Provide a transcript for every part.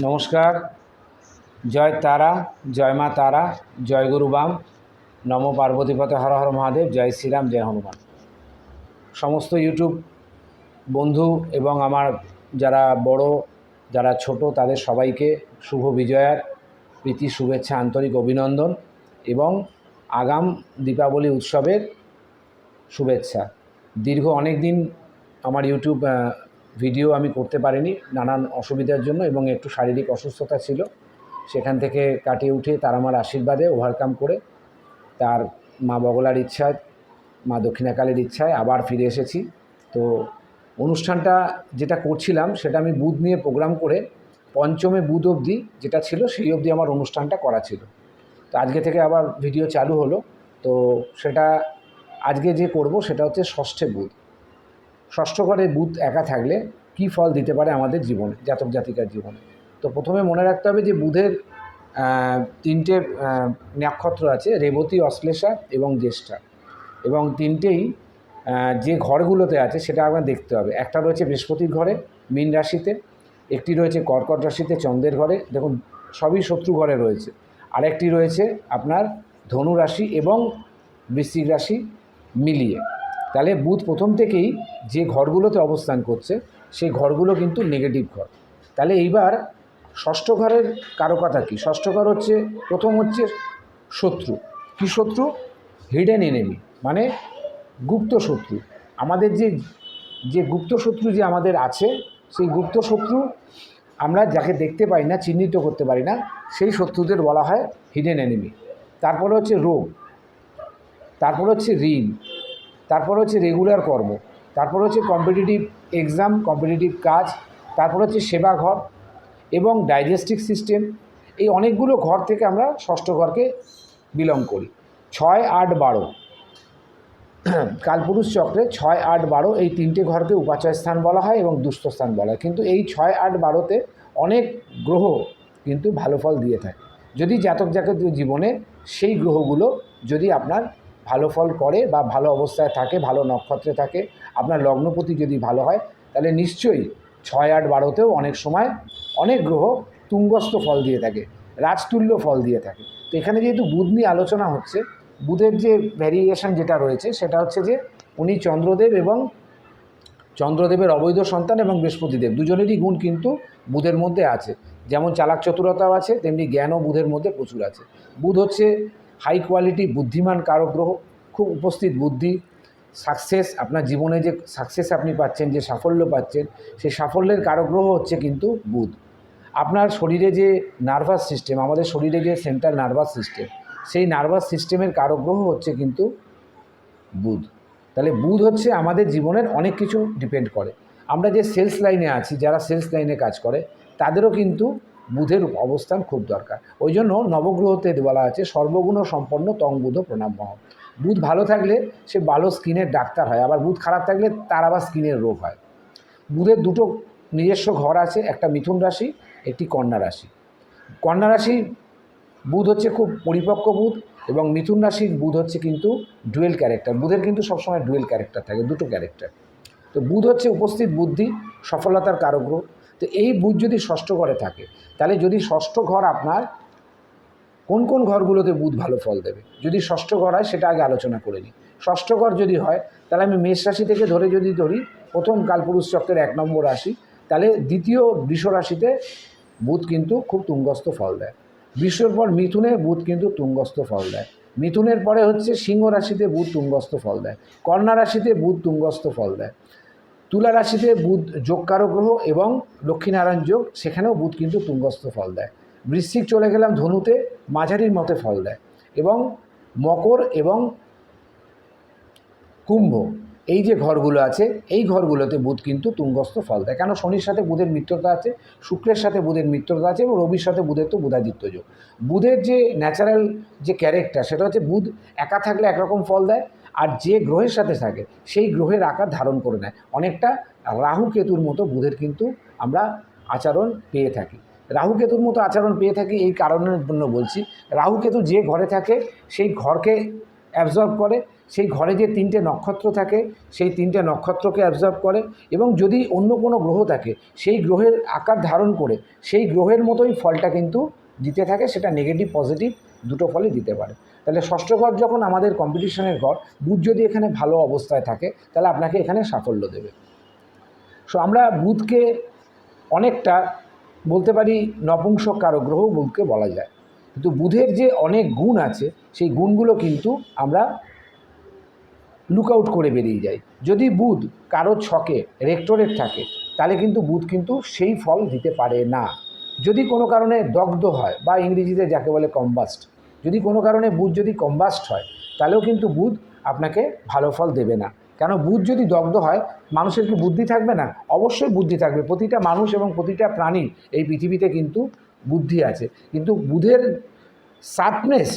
নমস্কার। জয় তারা, জয় মা তারা, জয় গুরু বাম। নম পার্বতীপথে হর হর মহাদেব, জয় শ্রীরাম, জয় হনুমান। সমস্ত ইউটিউব বন্ধু এবং আমার যারা বড়, যারা ছোট, তাদের সবাইকে শুভ বিজয়ার প্রীতি, শুভেচ্ছা, আন্তরিক অভিনন্দন এবং আগাম দীপাবলি উৎসবের শুভেচ্ছা। দীর্ঘ অনেক দিন আমার ইউটিউব ভিডিও আমি করতে পারিনি নানান অসুবিধার জন্য এবং একটু শারীরিক অসুস্থতা ছিল। সেখান থেকে কাটিয়ে উঠে তার আমার আশীর্বাদে ওভারকাম করে তার মা বগলার ইচ্ছায়, মা দক্ষিণাকালের ইচ্ছায় আবার ফিরে এসেছি। তো অনুষ্ঠানটা যেটা করছিলাম সেটা আমি বুধ নিয়ে প্রোগ্রাম করে পঞ্চমে বুধ অবধি যেটা ছিল সেই অবধি আমার অনুষ্ঠানটা করা ছিল। তো আজকে থেকে আবার ভিডিও চালু হলো। তো সেটা আজকে যে করব সেটা হচ্ছে ষষ্ঠে বুধ। ষষ্ঠ ঘরে বুধ একা থাকলে কি ফল দিতে পারে আমাদের জীবনে, জাতক জাতিকার জীবনে? তো প্রথমে মনে রাখতে হবে যে বুধের তিনটে নক্ষত্র আছে, রেবতী, অশ্লেষা এবং জ্যেষ্ঠা। এবং তিনটেই যে ঘরগুলোতে আছে সেটা আপনার দেখতে হবে। একটা রয়েছে বৃহস্পতির ঘরে, মীন রাশিতে, একটি রয়েছে কর্কট রাশিতে, চন্দ্রের ঘরে। দেখুন, সবই শত্রু ঘরে রয়েছে। আরেকটি রয়েছে আপনার ধনু রাশি এবং বৃশ্চিক রাশি মিলিয়ে। তাহলে বুধ প্রথম থেকেই যে ঘরগুলোতে অবস্থান করছে, সেই ঘরগুলো কিন্তু নেগেটিভ ঘর। তাহলে এইবার ষষ্ঠ ঘরের কারকতা কী? ষষ্ঠ ঘর হচ্ছে, প্রথম হচ্ছে শত্রু। কী শত্রু? হিডেন এনেমি মানে গুপ্ত শত্রু। আমাদের যে যে গুপ্ত শত্রু যে আমাদের আছে, সেই গুপ্ত শত্রু আমরা যাকে দেখতে পাই না, চিহ্নিত করতে পারি না, সেই শত্রুদের বলা হয় হিডেন এনিমি তারপরে হচ্ছে রোগ। তারপর হচ্ছে ঋণ। তারপর হচ্ছে রেগুলার কর্ম, তারপর হচ্ছে কম্পিটিটিভ এক্সাম কম্পিটিটিভ কাজ, তারপর হচ্ছে সেবা ঘর এবং ডাইজেস্টিক সিস্টেম এই অনেকগুলো ঘর থেকে আমরা ষষ্ঠ ঘরকে বিলং করি। ছয়, আট, বারো। কালপুরুষ চক্রে ছয়, আট, বারো এই তিনটে ঘরকে উপাচয় স্থান বলা হয় এবং দুস্থ স্থান বলা হয়। কিন্তু এই ছয়, আট, বারোতে অনেক গ্রহ কিন্তু ভালো ফল দিয়ে থাকে। যদি জাতক জাতকের জীবনে সেই গ্রহগুলো যদি আপনার ভালো ফল করে বা ভালো অবস্থায় থাকে, ভালো নক্ষত্রে থাকে, আপনার লগ্নপতি যদি ভালো হয়, তাহলে নিশ্চয়ই ছয় আট বারোতেও অনেক সময় অনেক গ্রহ তুঙ্গস্থ ফল দিয়ে থাকে, রাজতুল্য ফল দিয়ে থাকে। তো এখানে যেহেতু বুধ নিয়ে আলোচনা হচ্ছে, বুধের যে ভ্যারিয়েশন যেটা রয়েছে, সেটা হচ্ছে যে উনি চন্দ্রদেব এবং চন্দ্রদেবের অবৈধ সন্তান এবং বৃহস্পতিদেব, দুজনেরই গুণ কিন্তু বুধের মধ্যে আছে। যেমন চালাক চতুরতাও আছে, তেমনি জ্ঞানও বুধের মধ্যে প্রচুর আছে। বুধ হচ্ছে হাই কোয়ালিটি বুদ্ধিমান কারক গ্রহ খুব উপস্থিত বুদ্ধি, সাকসেস আপনার জীবনে যে সাকসেস আপনি পাচ্ছেন, যে সাফল্য পাচ্ছেন সেই সাফল্যের কারক গ্রহ হচ্ছে কিন্তু বুধ। আপনার শরীরে যে নার্ভাস সিস্টেম, আমাদের শরীরে যে সেন্ট্রাল নার্ভাস সিস্টেম, সেই নার্ভাস সিস্টেমের কারক গ্রহ হচ্ছে কিন্তু বুধ। তাহলে বুধ হচ্ছে আমাদের জীবনের অনেক কিছু ডিপেন্ড করে। আমরা যে সেলস লাইনে আছি, যারা সেলস লাইনে কাজ করে, তাদেরও কিন্তু বুধের অবস্থান খুব দরকার। ওই জন্য নবগ্রহতে বলা আছে, সর্বগুণ সম্পন্ন তং বুধ প্রণাম মহ বুধ ভালো থাকলে সে ভালো স্কিনের ডাক্তার হয়, আবার বুধ খারাপ থাকলে তার আবার স্কিনের রোগ হয়। বুধের দুটো নিজস্ব ঘর আছে, একটা মিথুন রাশি, একটি কন্যা রাশি। কন্যা রাশি বুধ হচ্ছে খুব পরিপক্ক বুধ এবং মিথুন রাশির বুধ হচ্ছে কিন্তু ডুয়েল ক্যারেক্টার। বুধের কিন্তু সবসময় ডুয়েল ক্যারেক্টার থাকে, দুটো ক্যারেক্টার। তো বুধ হচ্ছে উপস্থিত বুদ্ধি, সফলতার কারক গ্রহ তো এই বুধ যদি ষষ্ঠ ঘরে থাকে, তাহলে যদি ষষ্ঠ ঘর আপনার কোন কোন ঘরগুলোতে বুধ ভালো ফল দেবে? যদি ষষ্ঠ ঘর হয় সেটা আগে আলোচনা করে নিই। ষষ্ঠ ঘর যদি হয়, তাহলে আমি মেষ রাশি থেকে ধরে যদি ধরি, প্রথম কালপুরুষ চক্রের এক নম্বর রাশি, তাহলে দ্বিতীয় বৃষ রাশিতে বুধ কিন্তু খুব তুঙ্গস্থ ফল দেয়। বৃষর পর মিথুনে বুধ কিন্তু তুঙ্গস্থ ফল দেয়। মিথুনের পরে হচ্ছে সিংহ রাশিতে বুধ তুঙ্গস্থ ফল দেয়। কন্যা রাশিতে বুধ তুঙ্গস্থ ফল দেয়। তুলা রাশিতে বুধ যোগকারক গ্রহ এবং লক্ষ্মীনারায়ণ যোগ, সেখানেও বুধ কিন্তু তুঙ্গস্থ ফল দেয়। বৃশ্চিক চলে গেলাম ধনুতে, মাঝারির মতে ফল দেয় এবং মকর এবং কুম্ভ, এই যে ঘরগুলো আছে, এই ঘরগুলোতে বুধ কিন্তু তুঙ্গস্থ ফল দেয়। কেন? শনির সাথে বুধের মিত্রতা আছে, শুক্রের সাথে বুধের মিত্রতা আছে এবং রবির সাথে বুধের তো বুধাদিত্য যোগ। বুধের যে ন্যাচারাল যে ক্যারেক্টার সেটা হচ্ছে বুধ একা থাকলে একরকম ফল দেয় আর যে গ্রহের সাথে থাকে, সেই গ্রহের আকার ধারণ করে নেয়। অনেকটা রাহু কেতুর মতো বুধের কিন্তু আমরা আচরণ পেয়ে থাকি। রাহু কেতুর মতো আচরণ পেয়ে থাকি এই কারণের জন্য বলছি। রাহু কেতু যে ঘরে থাকে, সেই ঘরকে অ্যাবজর্ব করে। সেই ঘরে যে তিনটে নক্ষত্র থাকে, সেই তিনটে নক্ষত্রকে অ্যাবজর্ব করে। এবং যদি অন্য কোনো গ্রহ থাকে, সেই গ্রহের আকার ধারণ করে, সেই গ্রহের মতোই ফলটা কিন্তু দিতে থাকে, সেটা নেগেটিভ পজিটিভ দুটো ফলই দিতে পারে। তাহলে ষষ্ঠ ঘর যখন আমাদের কম্পিটিশনের ঘর, বুধ যদি এখানে ভালো অবস্থায় থাকে, তাহলে আপনাকে এখানে সাফল্য দেবে। সো আমরা বুধকে অনেকটা বলতে পারি নপুংসক কারও গ্রহ বুধকে বলা যায়। কিন্তু বুধের যে অনেক গুণ আছে, সেই গুণগুলো কিন্তু আমরা লুক আউট করে বেরিয়ে যাই। যদি বুধ কারও ছকে রেক্টোরেট থাকে, তাহলে কিন্তু বুধ কিন্তু সেই ফল দিতে পারে না। যদি কোনো কারণে দগ্ধ হয় বা ইংরেজিতে যাকে বলে কম্বাস্ট যদি কোনো কারণে বুধ যদি কম্বাস্ট হয়, তাহলেও কিন্তু বুধ আপনাকে ভালো ফল দেবে না। কেন? বুধ যদি দগ্ধ হয়, মানুষের কি বুদ্ধি থাকবে না? অবশ্যই বুদ্ধি থাকবে। প্রতিটা মানুষ এবং প্রতিটা প্রাণী এই পৃথিবীতে কিন্তু বুদ্ধি আছে। কিন্তু বুধের শার্পনেস,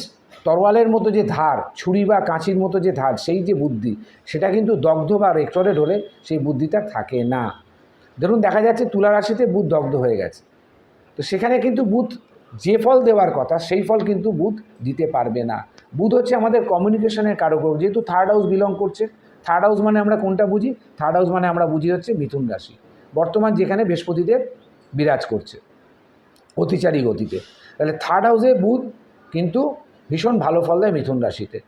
তরোয়ালের মতো যে ধার, ছুরি বা কাঁচির মতো যে ধার, সেই যে বুদ্ধি, সেটা কিন্তু দগ্ধ বা রেক্টরেট হলে সেই বুদ্ধিটা থাকে না। ধরুন দেখা যাচ্ছে তুলা রাশিতে বুধ দগ্ধ হয়ে গেছে। তো সেখানে কিন্তু বুধ যে ফল দেওয়ার কথা, সেই ফল কিন্তু বুধ দিতে পারবে না। বুধ হচ্ছে আমাদের কমিউনিকেশনের কারক। যেহেতু থার্ড হাউস বিলং করছে। থার্ড হাউস মানে আমরা কোনটা বুঝি? থার্ড হাউস মানে আমরা বুঝি হচ্ছে মিথুন রাশি। বর্তমান যেখানে বৃহস্পতিদেব বিরাজ করছে, অতিচারী গতিতে। তাহলে থার্ড হাউসে বুধ কিন্তু ভীষণ ভালো ফল দেয় মিথুন রাশিতে।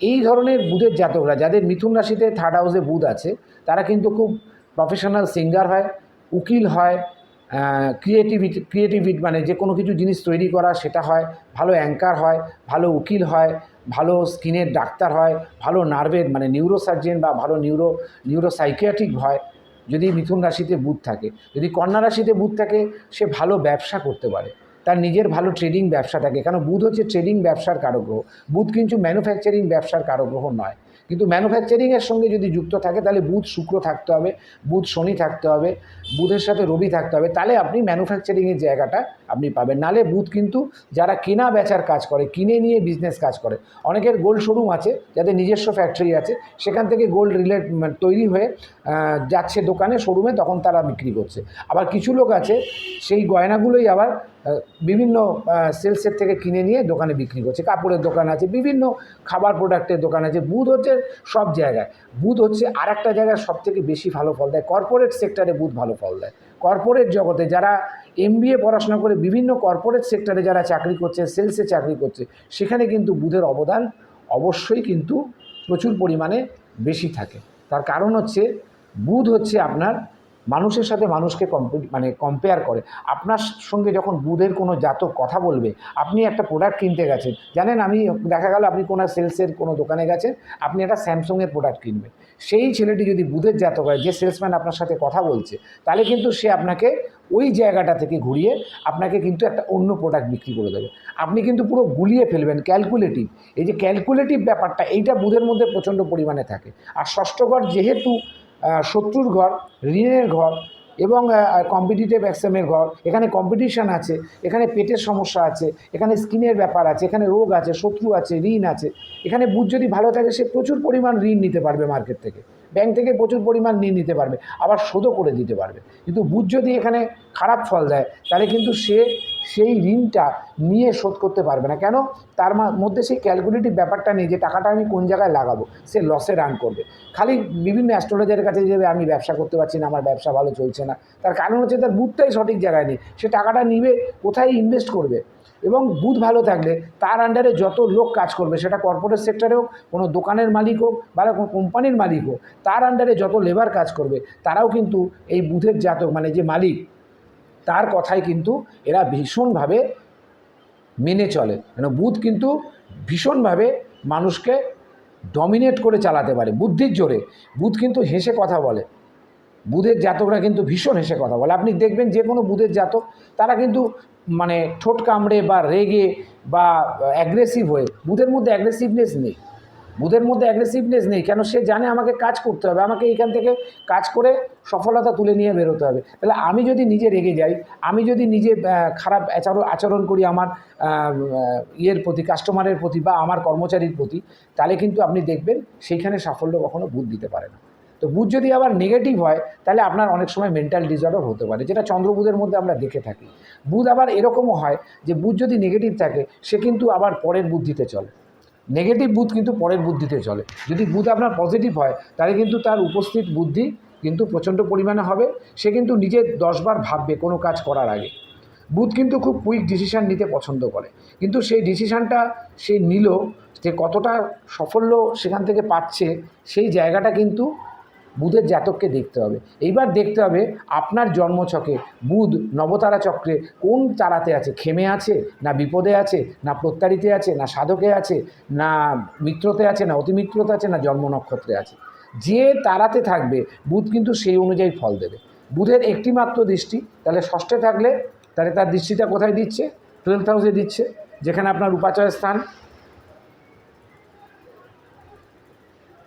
এই ধরনের বুধের জাতকরা, যাদের মিথুন রাশিতে থার্ড হাউসে বুধ আছে, তারা কিন্তু খুব প্রফেশনাল সিঙ্গার হয়, উকিল হয় ক্রিয়েটিভিটি ক্রিয়েটিভিটি মানে যে কোনো কিছু জিনিস তৈরি করা, সেটা হয়। ভালো অ্যাঙ্কার হয়, ভালো উকিল হয়, ভালো স্কিনের ডাক্তার হয়, ভালো নার্ভের মানে নিউরোসার্জেন বা ভালো নিউরো নিউরোসাইকিয়াট্রিক হয়। যদি মিথুন রাশিতে বুধ থাকে, যদি কন্যা রাশিতে বুধ থাকে, সে ভালো ব্যবসা করতে পারে। তার নিজের ভালো ট্রেডিং ব্যবসা থাকে। কেন? বুধ হচ্ছে ট্রেডিং ব্যবসার কারক গ্রহ বুধ কিন্তু ম্যানুফ্যাকচারিং ব্যবসার কারক গ্রহ নয়। কিন্তু ম্যানুফ্যাকচারিংয়ের সঙ্গে যদি যুক্ত থাকে, তাহলে বুধ শুক্র থাকতে হবে, বুধ শনি থাকতে হবে, বুধের সাথে রবি থাকতে হবে, তাহলে আপনি ম্যানুফ্যাকচারিংয়ের জায়গাটা আপনি পাবেন। নালে বুধ কিন্তু যারা কেনা বেচার কাজ করে, কিনে নিয়ে বিজনেস কাজ করে, অনেকের গোল্ড শোরুম আছে, যাদের নিজস্ব ফ্যাক্টরি আছে, সেখান থেকে গোল্ড রিলেট তৈরি হয়ে যাচ্ছে দোকানে শোরুমে তখন তারা বিক্রি করছে। আবার কিছু লোক আছে, সেই গয়নাগুলোই আবার বিভিন্ন সেলসের থেকে কিনে নিয়ে দোকানে বিক্রি করছে। কাপড়ের দোকান আছে, বিভিন্ন খাবার প্রোডাক্টের দোকান আছে। বুধ হচ্ছে সব জায়গায়। বুধ হচ্ছে আর একটা জায়গায় সব থেকে বেশি ভালো ফল দেয়। কর্পোরেট সেক্টরে বুধ ভালো ফল দেয়। কর্পোরেট জগতে যারা এমবিএ পড়াশোনা করে বিভিন্ন কর্পোরেট সেক্টরে যারা চাকরি করছে সেলসে চাকরি করছে, সেখানে কিন্তু বুধের অবদান অবশ্যই কিন্তু প্রচুর পরিমাণে বেশি থাকে। তার কারণ হচ্ছে বুধ হচ্ছে আপনার মানুষের সাথে মানুষকে মানে কম্পেয়ার করে। আপনার সঙ্গে যখন বুধের কোনো জাতক কথা বলবে, আপনি একটা প্রোডাক্ট কিনতে গেছেন। জানেন আমি, দেখা গেল আপনি কোনো সেলসের কোনো দোকানে গেছেন, আপনি একটা স্যামসংয়ের প্রোডাক্ট কিনবেন। সেই ছেলেটি যদি বুধের জাতক হয়, যে সেলসম্যান আপনার সাথে কথা বলছে, তাহলে কিন্তু সে আপনাকে ওই জায়গাটা থেকে ঘুরিয়ে আপনাকে কিন্তু একটা অন্য প্রোডাক্ট বিক্রি করে দেবে। আপনি কিন্তু পুরো গুলিয়ে ফেলবেন ক্যালকুলেটিভ এই যে ক্যালকুলেটিভ ব্যাপারটা, এইটা বুধের মধ্যে প্রচণ্ড পরিমাণে থাকে। আর ষষ্ঠ ঘর যেহেতু শত্রুর ঘর, ঋণের ঘর এবং কম্পিটিটিভ এক্সামের ঘর। এখানে কম্পিটিশান আছে, এখানে পেটের সমস্যা আছে, এখানে স্কিনের ব্যাপার আছে, এখানে রোগ আছে, শত্রু আছে, ঋণ আছে। এখানে বুধ যদি ভালো থাকে, সে প্রচুর পরিমাণ ঋণ নিতে পারবে মার্কেট থেকে। ব্যাংক থেকে প্রচুর পরিমাণ ঋণ নিতে পারবে, আবার শোধও করে দিতে পারবে। কিন্তু বুধ যদি এখানে খারাপ ফল দেয়, তাহলে কিন্তু সে সেই ঋণটা নিয়ে শোধ করতে পারবে না। কেন? তার মধ্যে সেই ক্যালকুলেটিভ ব্যাপারটা নেই যে টাকাটা আমি কোন জায়গায় লাগাবো, সে লসে রান করবে। খালি বিভিন্ন অ্যাস্ট্রোলজারের কাছে যাবে আমি ব্যবসা করতে পারছি না, আমার ব্যবসা ভালো চলছে না, তার কারণ হচ্ছে তার বুধটাই সঠিক জায়গায় নেই। সে টাকাটা নিবে, কোথায় ইনভেস্ট করবে? এবং বুধ ভালো থাকলে তার আন্ডারে যত লোক কাজ করবে, সেটা কর্পোরেট সেক্টরে হোক, কোনো দোকানের মালিক হোক, বা কোনো কোম্পানির মালিক হোক, তার আন্ডারে যত লেবার কাজ করবে, তারাও কিন্তু এই বুধের জাতক মানে যে মালিক, তার কথাই কিন্তু এরা ভীষণভাবে মেনে চলে। কেন বুধ কিন্তু ভীষণভাবে মানুষকে ডমিনেট করে চালাতে পারে, বুদ্ধির জোরে। বুধ কিন্তু হেসে কথা বলে। বুধের জাতকরা কিন্তু ভীষণ হেসে কথা বলে। আপনি দেখবেন যে কোনো বুধের জাতক, তারা কিন্তু মানে ঠোঁট কামড়ে বা রেগে বা অ্যাগ্রেসিভ হয়ে, বুধের মধ্যে অ্যাগ্রেসিভনেস নেই। বুধের মধ্যে অ্যাগ্রেসিভনেস নেই, কেন সে জানে আমাকে কাজ করতে হবে, আমাকে এইখান থেকে কাজ করে সফলতা তুলে নিয়ে বেরোতে হবে। তাহলে আমি যদি নিজে রেগে যাই, আমি যদি নিজে খারাপ আচরণ আচরণ করি আমার ইয়ের প্রতি কাস্টমারের প্রতি বা আমার কর্মচারীর প্রতি, তাহলে কিন্তু আপনি দেখবেন সেইখানে সাফল্য কখনো বুধ দিতে পারে না। তো বুধ যদি আবার নেগেটিভ হয়, তাহলে আপনার অনেক সময় মেন্টাল ডিসঅর্ডার হতে পারে, যেটা চন্দ্রবুধের মধ্যে আমরা দেখে থাকি। বুধ আবার এরকমও হয় যে, বুধ যদি নেগেটিভ থাকে, সে কিন্তু আবার পরের বুদ্ধিতে চলে। নেগেটিভ বুধ কিন্তু পরের বুদ্ধিতে চলে। যদি বুধ আপনার পজিটিভ হয়, তাহলে কিন্তু তার উপস্থিত বুদ্ধি কিন্তু প্রচণ্ড পরিমাণে হবে। সে কিন্তু নিজে দশবার ভাববে কোনো কাজ করার আগে। বুধ কিন্তু খুব কুইক ডিসিশান নিতে পছন্দ করে। কিন্তু সেই ডিসিশানটা সে নিল, যে কতটা সাফল্য সেখান থেকে পাচ্ছে, সেই জায়গাটা কিন্তু বুধের জাতককে দেখতে হবে। এইবার দেখতে হবে আপনার জন্মছকে বুধ নবতারা চক্রে কোন তারাতে আছে? খেমে আছে না বিপদে আছে না প্রত্যারিতে আছে না সাধকে আছে না মিত্রতে আছে না অতিমিত্রতে আছে না জন্ম নক্ষত্রে আছে? যে তারাতে থাকবে, বুধ কিন্তু সেই অনুযায়ী ফল দেবে। বুধের একটি মাত্র দৃষ্টি, তাহলে ষষ্ঠে থাকলে, তাহলে তার দৃষ্টিটা কোথায় দিচ্ছে? টুয়েলভ হাউসে দিচ্ছে, যেখানে আপনার উপাচয় স্থান।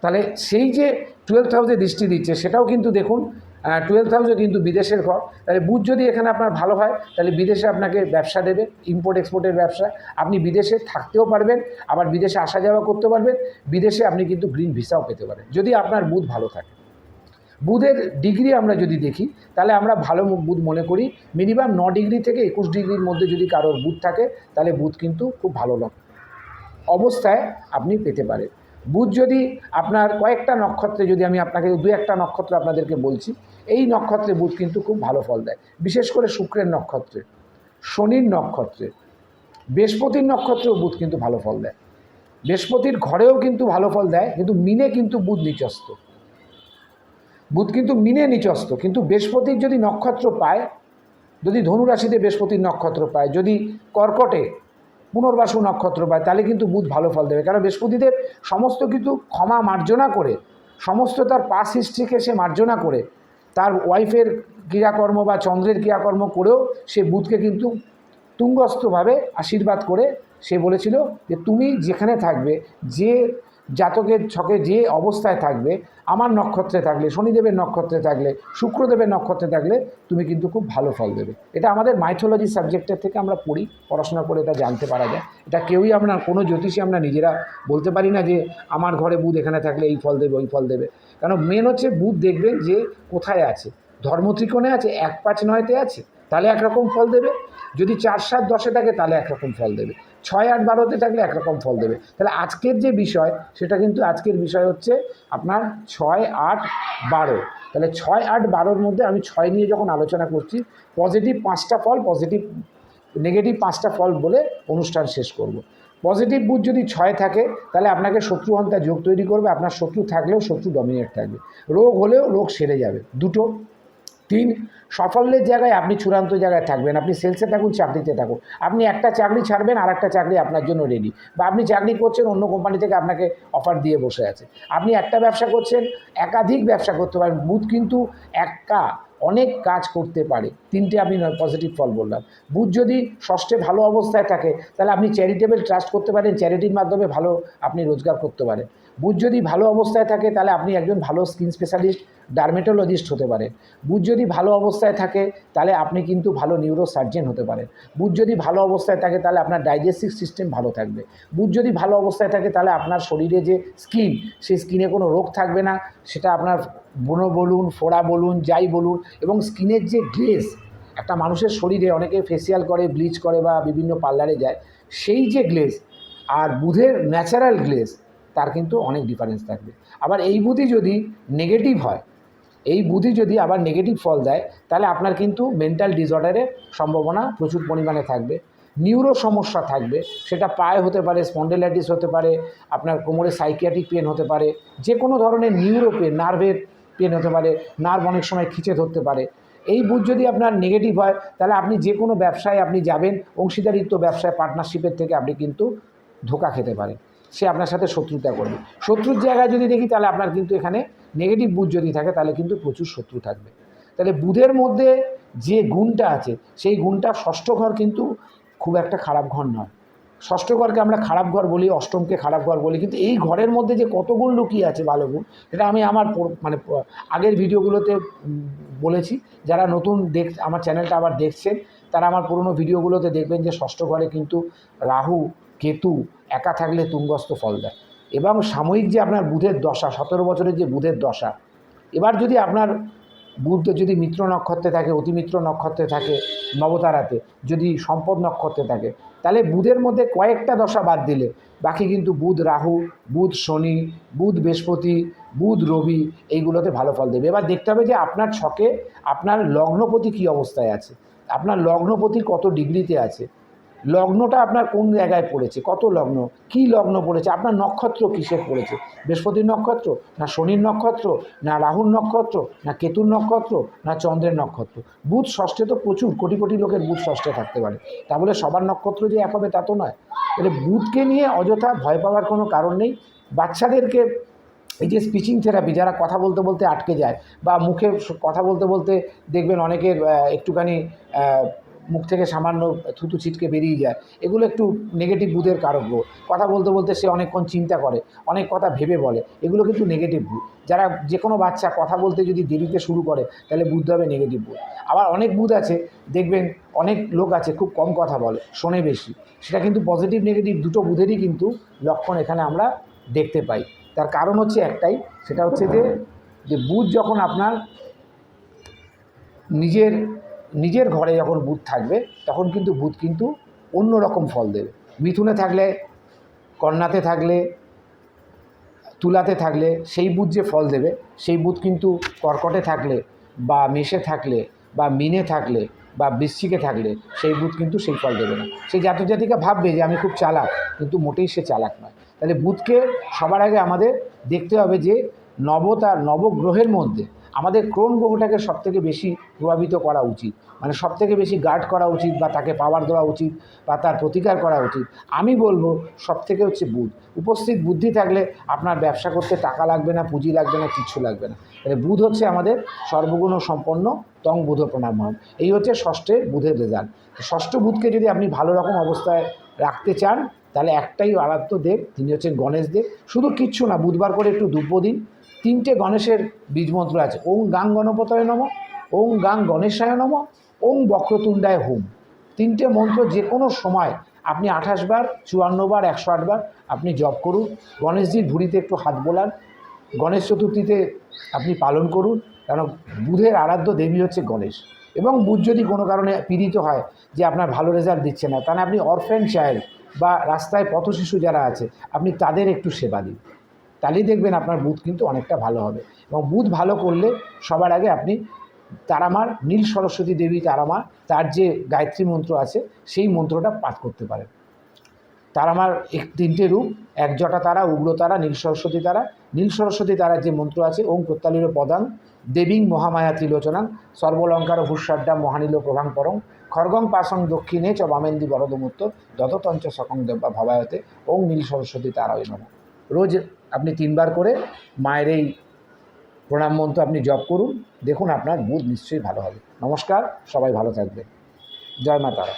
তাহলে সেই যে টুয়েলভ হাউসে দৃষ্টি দিচ্ছে, সেটাও কিন্তু দেখুন টুয়েলভ হাউসে কিন্তু বিদেশের ঘর। তাহলে বুধ যদি এখানে আপনার ভালো হয়, তাহলে বিদেশে আপনাকে ব্যবসা দেবে ইম্পোর্ট এক্সপোর্টের ব্যবসা। আপনি বিদেশে থাকতেও পারবেন, আবার বিদেশে আসা যাওয়া করতে পারবেন, বিদেশে আপনি কিন্তু গ্রিন ভিসাও পেতে পারেন, যদি আপনার বুধ ভালো থাকে। বুধের ডিগ্রি আমরা যদি দেখি, তাহলে আমরা ভালো বুধ মনে করি মিনিমাম ন ডিগ্রি থেকে একুশ ডিগ্রির মধ্যে যদি কারোর বুধ থাকে, তাহলে বুধ কিন্তু খুব ভালো অবস্থায় আপনি পেতে পারেন। বুধ যদি আপনার কয়েকটা নক্ষত্রে যদি আমি আপনাকে দু একটা নক্ষত্র আপনাদেরকে বলছি, এই নক্ষত্রে বুধ কিন্তু খুব ভালো ফল দেয়। বিশেষ করে শুক্রের নক্ষত্রে, শনির নক্ষত্রে, বৃহস্পতির নক্ষত্রেও বুধ কিন্তু ভালো ফল দেয়। বৃহস্পতির ঘরেও কিন্তু ভালো ফল দেয়, কিন্তু মিনে কিন্তু বুধ নিচস্ত বুধ কিন্তু মিনে নিচস্ত কিন্তু বৃহস্পতির যদি নক্ষত্র পায়, যদি ধনুরাশিতে বৃহস্পতির নক্ষত্র পায়, যদি কর্কটে পুনর্বাসু নক্ষত্র পায়, তাহলে কিন্তু বুধ ভালো ফল দেবে। কারণ বৃহস্পতিদের সমস্ত কিন্তু ক্ষমা মার্জনা করে, সমস্ত তার পাস হিস্ট্রিকে সে মার্জনা করে, তার ওয়াইফের ক্রিয়াকর্ম বা চন্দ্রের ক্রিয়াকর্ম করেও সে বুধকে কিন্তু তুঙ্গস্থভাবে আশীর্বাদ করে সে বলেছিল যে তুমি যেখানে থাকবে, যে জাতকের ছকে যে অবস্থায় থাকবে, আমার নক্ষত্রে থাকলে, শনিদেবের নক্ষত্রে থাকলে, শুক্রদেবের নক্ষত্রে থাকলে, তুমি কিন্তু খুব ভালো ফল দেবে। এটা আমাদের মাইথোলজি সাবজেক্টের থেকে আমরা পড়ি, পড়াশোনা করে এটা জানতে পারা যায়। এটা কেউই আমরা, কোনো জ্যোতিষী আমরা নিজেরা বলতে পারি না যে, আমার ঘরে বুধ এখানে থাকলে এই ফল দেবে, ওই ফল দেবে। কারণ মেন হচ্ছে বুধ দেখবেন যে কোথায় আছে। ধর্মত্রিকোণে আছে, এক পাঁচ নয়তে আছে, তাহলে একরকম ফল দেবে। যদি চার সাত দশে থাকে, তাহলে একরকম ফল দেবে। ছয় আট বারোতে থাকলে একরকম ফল দেবে। তাহলে আজকের যে বিষয়, সেটা কিন্তু আজকের বিষয় হচ্ছে আপনার ছয় আট বারো। তাহলে ছয় আট বারোর মধ্যে আমি ছয় নিয়ে যখন আলোচনা করছি পজিটিভ পাঁচটা ফল পজিটিভ নেগেটিভ পাঁচটা ফল বলে অনুষ্ঠান শেষ করব। পজিটিভ বুথ যদি ছয় থাকে, তাহলে আপনাকে শত্রু হন্তা যোগ তৈরি করবে, আপনার শত্রু থাকলেও শত্রু ডমিনেট থাকবে। রোগ হলেও রোগ সেরে যাবে। দুটো। তিন সাফল্যের জায়গায় আপনি চূড়ান্ত জায়গায় থাকবেন, আপনি সেলসে থাকুন, চাকরিতে থাকুন। আপনি একটা চাকরি ছাড়বেন আর একটা চাকরি আপনার জন্য রেডি বা আপনি চাকরি করছেন, অন্য কোম্পানি থেকে আপনাকে অফার দিয়ে বসে আছে। আপনি একটা ব্যবসা করছেন, একাধিক ব্যবসা করতে পারেন বুধ কিন্তু একা অনেক কাজ করতে পারে। তিনটে আমি পজিটিভ ফল বললাম। বুধ যদি ষষ্ঠে ভালো অবস্থায় থাকে, তাহলে আপনি চ্যারিটেবল ট্রাস্ট করতে পারেন চ্যারিটির মাধ্যমে ভালো আপনি রোজগার করতে পারেন। বুধ যদি ভালো অবস্থায় থাকে, তাহলে আপনি একজন ভালো স্কিন স্পেশালিস্ট, ডার্মেটোলজিস্ট হতে পারেন। বুধ যদি ভালো অবস্থায় থাকে, তাহলে আপনি কিন্তু ভালো নিউরো সার্জেন হতে পারেন। বুধ যদি ভালো অবস্থায় থাকে, তাহলে আপনার ডাইজেস্টিভ সিস্টেম ভালো থাকবে। বুধ যদি ভালো অবস্থায় থাকে, তাহলে আপনার শরীরে যে স্কিন, সেই স্কিনে কোনো রোগ থাকবে না। সেটা আপনার ব্রণ বলুন, ফোড়া বলুন, যাই বলুন, এবং স্কিনের যে গ্লেজ, একটা মানুষের শরীরে অনেকে ফেসিয়াল করে, ব্লিচ করে বা বিভিন্ন পার্লারে যায়, সেই যে গ্লেজ, আর বুধের ন্যাচারাল গ্লেজ তার কিন্তু অনেক ডিফারেন্স থাকবে। আবার এই বুধই যদি নেগেটিভ হয়, এই বুধি যদি আবার নেগেটিভ ফল দেয়, তাহলে আপনার কিন্তু মেন্টাল ডিসঅর্ডারের সম্ভাবনা প্রচুর পরিমাণে থাকবে। নিউরো সমস্যা থাকবে, সেটা পায়ে হতে পারে স্পন্ডেলাইটিস হতে পারে, আপনার কোমরে সাইকিয়াটিক পেন হতে পারে যে কোনো ধরনের নিউরো পেন নার্ভের পেন হতে পারে নার্ভ অনেক সময় খিচে ধরতে পারে। এই বুধ যদি আপনার নেগেটিভ হয়, তাহলে আপনি যে কোনো ব্যবসায় আপনি যাবেন, অংশীদারিত্ব ব্যবসায় পার্টনারশিপের থেকে আপনি কিন্তু ধোকা খেতে পারেন। সে আপনার সাথে শত্রুতা করবে। শত্রুর জায়গায় যদি দেখি, তাহলে আপনার কিন্তু এখানে নেগেটিভ বুধ যদি থাকে, তাহলে কিন্তু প্রচুর শত্রু থাকবে। তাহলে বুধের মধ্যে যে গুণটা আছে, সেই গুণটা ষষ্ঠ ঘর কিন্তু খুব একটা খারাপ ঘর নয়। ষষ্ঠ ঘরকে আমরা খারাপ ঘর বলি, অষ্টমকে খারাপ ঘর বলি, কিন্তু এই ঘরের মধ্যে যে কত গুণ লুকিয়ে আছে ভালো গুণ এটা আমি আমার মানে আগের ভিডিওগুলোতে বলেছি। যারা নতুন দেখ আমার চ্যানেলটা আবার দেখছেন, তারা আমার পুরনো ভিডিওগুলোতে দেখবেন যে ষষ্ঠ ঘরে কিন্তু রাহু কেতু একা থাকলে তুঙ্গস্থ ফল দেয়। এবং সাময়িক যে আপনার বুধের দশা, সতেরো বছরের যে বুধের দশা, এবার যদি আপনার বুধ যদি মিত্র নক্ষত্রে থাকে, অতিমিত্র নক্ষত্রে থাকে, নবতারাতে যদি সম্পদ নক্ষত্রে থাকে, তাহলে বুধের মধ্যে কয়েকটা দশা বাদ দিলে, বাকি কিন্তু বুধ রাহু, বুধ শনি, বুধ বৃহস্পতি, বুধ রবি, এইগুলোতে ভালো ফল দেবে। এবার দেখতে হবে যে আপনার ছকে, আপনার লগ্নপতি কী অবস্থায় আছে? আপনার লগ্নপতি কত ডিগ্রিতে আছে? লগ্নটা আপনার কোন জায়গায় পড়েছে? কত লগ্ন? কি লগ্ন পড়েছে? আপনার নক্ষত্র কিসের পড়েছে? বৃহস্পতির নক্ষত্র? না শনির নক্ষত্র? না রাহুর নক্ষত্র? না কেতুর নক্ষত্র? না চন্দ্রের নক্ষত্র? বুধ ষষ্ঠে তো প্রচুর, কোটি কোটি লোকের বুধ ষষ্ঠে থাকতে পারে। তা বলে সবার নক্ষত্র যে এক হবে তা তো নয়। তাহলে বুধকে নিয়ে অযথা ভয় পাওয়ার কোনো কারণ নেই। বাচ্চাদেরকে এই যে স্পিচিং থেরাপি যারা কথা বলতে বলতে আটকে যায় বা মুখে কথা বলতে বলতে দেখবেন অনেকের একটুখানি মুখ থেকে সামান্য থুতু ছিটকে বেরিয়ে যায়। এগুলো একটু নেগেটিভ বুধের কারক গ্রহ। কথা বলতে বলতে সে অনেকক্ষণ চিন্তা করে, অনেক কথা ভেবে বলে। এগুলো কিন্তু নেগেটিভ বুধ যারা যে কোনো বাচ্চা কথা বলতে যদি দেরিতে শুরু করে, তাহলে বুধ হবে নেগেটিভ বুধ আবার অনেক বুধ আছে, দেখবেন অনেক লোক আছে খুব কম কথা বলে, শোনে বেশি। সেটা কিন্তু পজিটিভ নেগেটিভ দুটো বুধেরই কিন্তু লক্ষণ এখানে আমরা দেখতে পাই। তার কারণ হচ্ছে একটাই, সেটা হচ্ছে যে যে বুধ যখন আপনার নিজের নিজের ঘরে যখন বুধ থাকবে, তখন কিন্তু বুধ কিন্তু অন্য রকম ফল দেবে। মিথুনে থাকলে, কন্যাতে থাকলে, তুলাতে থাকলে সেই বুধ যে ফল দেবে, সেই বুধ কিন্তু কর্কটে থাকলে বা মেষে থাকলে বা মিনে থাকলে বা বৃশ্চিকে থাকলে সেই বুধ কিন্তু সেই ফল দেবে না। সেই জাতক জাতিকা ভাববে যে আমি খুব চালাক, কিন্তু মোটেই সে চালাক নয়। তাহলে বুধকে সবার আগে আমাদের দেখতে হবে যে নবতার নবগ্রহের মধ্যে আমাদের ক্রোন গ্রহটাকে সবথেকে বেশি প্রভাবিত করা উচিত। মানে সবথেকে বেশি গার্ড করা উচিত বা তাকে পাওয়ার দেওয়া উচিত বা তার প্রতিকার করা উচিত। আমি বলব সবথেকে হচ্ছে বুধ। উপস্থিত বুদ্ধি থাকলে আপনার ব্যবসা করতে টাকা লাগবে না, পুঁজি লাগবে না, কিচ্ছু লাগবে না। তাহলে বুধ হচ্ছে আমাদের সর্বগুণ সম্পন্ন তং বুধ প্রণাম। এই হচ্ছে ষষ্ঠের বুধের রেজাল্ট ষষ্ঠ বুধকে যদি আপনি ভালো রকম অবস্থায় রাখতে চান, তাহলে একটাই আরাধ্য দেব, তিনি হচ্ছেন গণেশ দেব। শুধু কিচ্ছু না, বুধবার করে একটু দুব্য দিন। তিনটে গণেশের বীজমন্ত্র আছে। ওং গাং গণপতয় নম, ওং গাং গণেশায় নম, ওং বক্রতুণ্ডায় হুম। তিনটে মন্ত্র যে কোনো সময় আপনি আঠাশ বার, চুয়ান্ন বার, একশো আটবার আপনি জপ করুন। গণেশজির ভুঁড়িতে একটু হাত বোলান। গণেশ চতুর্থীতে আপনি পালন করুন। কেন? বুধের আরাধ্য দেবী হচ্ছে গণেশ। এবং বুধ যদি কোনো কারণে পীড়িত হয় যে আপনার ভালো রেজাল্ট দিচ্ছে না, তাহলে আপনি অরফ্যান চাইল্ড বা রাস্তায় পথশিশু যারা আছে, আপনি তাদের একটু সেবা দিন। তাহলেই দেখবেন আপনার বুধ কিন্তু অনেকটা ভালো হবে। এবং বুধ ভালো করলে সবার আগে আপনি তারামার, নীল সরস্বতী দেবী তারামা তার যে গায়ত্রী মন্ত্র আছে, সেই মন্ত্রটা পাঠ করতে পারেন। তারামার এক, তিনটে রূপ, এক জটা তারা, উগ্র তারা, নীল সরস্বতী তারা। নীল সরস্বতী তারার যে মন্ত্র আছে ওম প্রত্যালির প্রদান দেবীং মহামায়া ত্রিলোচনাং, সর্বলঙ্কার ভূষাড্ডা মহানীল প্রভাং পরং, খর্গং পাসং দক্ষিণে চ বামেন্দি বরদমুত্তর দততঞ্চ সকং দেব্বা ভবায়তে, ওং নীল সরস্বতী তারায় নম। রোজ আপনি তিনবার করে মায়ের এই প্রণাম মন্ত্র আপনি জপ করুন, দেখুন আপনার বুধ নিশ্চয়ই ভালো হবে। নমস্কার, সবাই ভালো থাকবে জয় মা তারা।